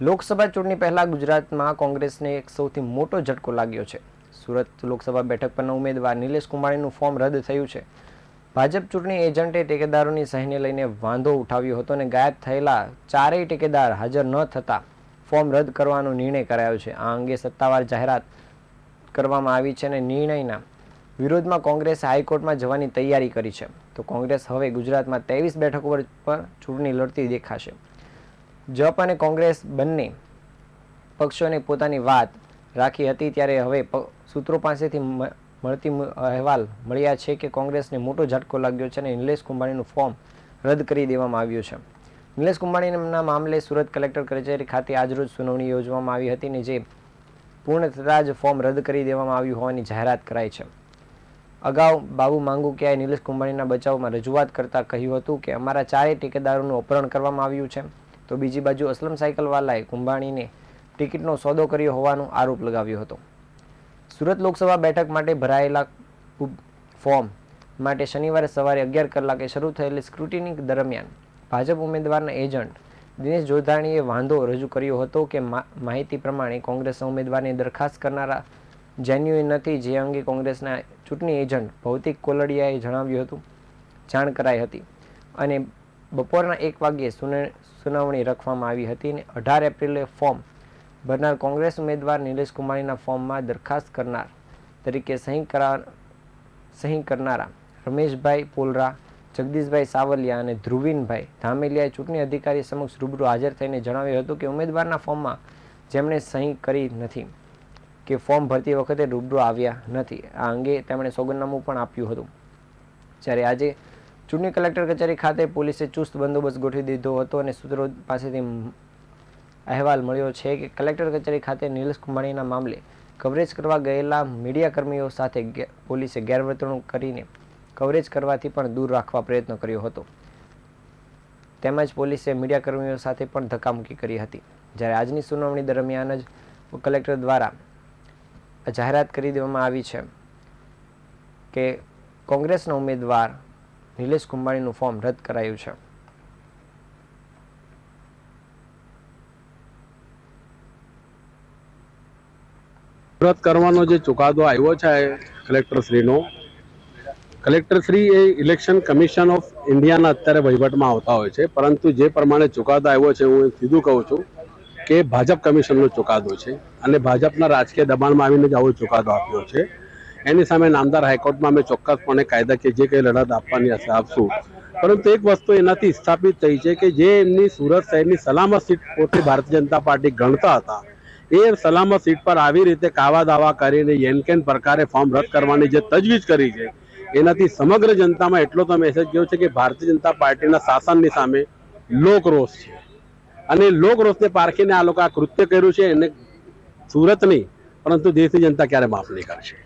લોકસભા ચૂંટણી પહેલા ગુજરાતમાં કોંગ્રેસને એક સૌથી મોટો ઝટકો લાગ્યો છે. સુરત લોકસભા બેઠક પરના ઉમેદવાર નિલેશ કુમારીનું ફોર્મ રદ થયું છે. ભાજપ ચૂંટણી એજન્ટે ટેકેદારોની સહીને લઈને વાંધો ઉઠાવ્યો હતો અને ગાયબ થયેલા ચારેય ટેકેદાર હાજર ન થતા ફોર્મ રદ કરવાનો નિર્ણય કરાયો છે. આ અંગે સત્તાવાર જાહેરાત કરવામાં આવી છે અને નિર્ણયના વિરોધમાં કોંગ્રેસે હાઈકોર્ટમાં જવાની તૈયારી કરી છે. તો કોંગ્રેસ હવે ગુજરાતમાં ત્રેવીસ બેઠકો પર ચૂંટણી લડતી દેખાશે. જપ અને કોંગ્રેસ બંને પક્ષોને પોતાની વાત રાખી હતી ત્યારે હવે સૂત્રો પાસેથી મળતી અહેવાલ મળ્યા છે કે કોંગ્રેસને મોટો ઝટકો લાગ્યો છે અને નિલેશ કુંભાણીનું ફોર્મ રદ કરી દેવામાં આવ્યું છે. નિલેશ કુંભાણીના મામલે સુરત કલેક્ટર કચેરી ખાતે આજરોજ સુનાવણી યોજવામાં આવી હતી ને જે પૂર્ણ થતાં જ ફોર્મ રદ કરી દેવામાં આવ્યું હોવાની જાહેરાત કરાઈ છે. અગાઉ બાબુ માંગુકિયાએ નિલેશ કુંભાણીના બચાવમાં રજૂઆત કરતાં કહ્યું હતું કે અમારા ચારેય ટેકેદારોનું અપહરણ કરવામાં આવ્યું છે. તો બીજી બાજુ અસલમ સાયકલવાલાએ કુંભાણીને ટિકિટનો સોદો કર્યો હોવાનો આરોપ લગાવ્યો હતો. સુરત લોકસભા બેઠક માટે ભરાયેલા ફોર્મ માટે શનિવારે સવારે અગિયાર કલાકે શરૂ થયેલી સ્ક્રુટિની દરમિયાન ભાજપ ઉમેદવારના એજન્ટ દિનેશ જોધાણીએ વાંધો રજૂ કર્યો હતો કે માહિતી પ્રમાણે કોંગ્રેસના ઉમેદવારની દરખાસ્ત કરનારા જેન્યુઇન નથી, જે અંગે કોંગ્રેસના ચૂંટણી એજન્ટ ભૌતિક કોલડિયાએ જણાવ્યું હતું. જાણ કરાઈ હતી અને બપોરના એક વાગ્યે સુને- સુનાવણી રાખવામાં આવી હતી અને અઢાર એપ્રિલે ફોર્મ ભરનાર કોંગ્રેસ ઉમેદવાર નિલેશ કુમારીના ફોર્મમાં દરખાસ્ત કરનાર તરીકે સહી કરા સહી કરનારા રમેશભાઈ પોલરા, જગદીશભાઈ સાવલિયા અને ધ્રુવીનભાઈ ધામેલિયાએ ચૂંટણી અધિકારી સમક્ષ રૂબરૂ હાજર થઈને જણાવ્યું હતું કે ઉમેદવારના ફોર્મમાં જેમણે સહી કરી નથી કે ફોર્મ ભરતી વખતે રૂબરૂ આવ્યા નથી. આ અંગે તેમણે સોગંદનામું પણ આપ્યું હતું. જ્યારે આજે ચૂંટણી કલેક્ટર કચેરી ખાતે પોલીસે ચુસ્ત બંદોબસ્ત ગોઠવી દીધો હતો અને સૂત્રો પાસેથી અહેવાલ મળ્યો છે કે કલેક્ટર કચેરી ખાતે નિલેશ કુંભાણીના મામલે કવરેજ કરવા ગયેલા મીડિયા કર્મીઓ સાથે પોલીસે ગેરવર્તણૂક કરીને કવરેજ કરવાથી પણ દૂર રાખવા પ્રયત્ન કર્યો હતો. તેમજ પોલીસે મીડિયા કર્મીઓ સાથે પણ ધક્કામુક્કી કરી હતી. જ્યારે આજની સુનાવણી દરમિયાન જ કલેક્ટર દ્વારા જાહેરાત કરી દેવામાં આવી છે કે કોંગ્રેસના ઉમેદવાર નિલેશ કુંભાણીનું ફોર્મ રદ કરાયું છે. રદ કરવાનો જે ચુકાદો આવ્યો છે કલેક્ટરશ્રીનો. કલેક્ટરશ્રી એ ઇલેક્શન કમિશન ઓફ ઇન્ડિયાના અત્યારે વહીવટમાં આવતા હોય છે. પરંતુ જે પ્રમાણે ચુકાદો આવ્યો છે, હું સીધું કહું છું કે ભાજપ કમિશનનો ચુકાદો છે અને ભાજપના રાજકીય દબાણમાં આવીને જ આવો ચુકાદો આપ્યો છે. એની સામે નામદાર હાઈકોર્ટમાં અમે ચોક્કસપણે કાયદાકીય જે કંઈ લડત આપવાની હશે આપશું. પરંતુ એક વસ્તુ એનાથી સ્થાપિત થઈ છે કે જે એમની સુરત શહેરની સલામત સીટ પોતે ભારતીય જનતા પાર્ટી ગણતા હતા. એ સલામત સીટ પર આવી રીતે કાવા દાવા કરીને યેનકેન પ્રકારે ફોર્મ રદ કરવાની જે તજવીજ કરી છે, એનાથી સમગ્ર જનતામાં એટલો તો મેસેજ ગયો છે કે ભારતીય જનતા પાર્ટીના શાસનની સામે લોકરોષ છે. અને લોકરોષને પારખીને આ લોકો આ કૃત્ય કર્યું છે, એને સુરત નહીં, પરંતુ દેશની જનતા ક્યારે માફ નહીં કરશે?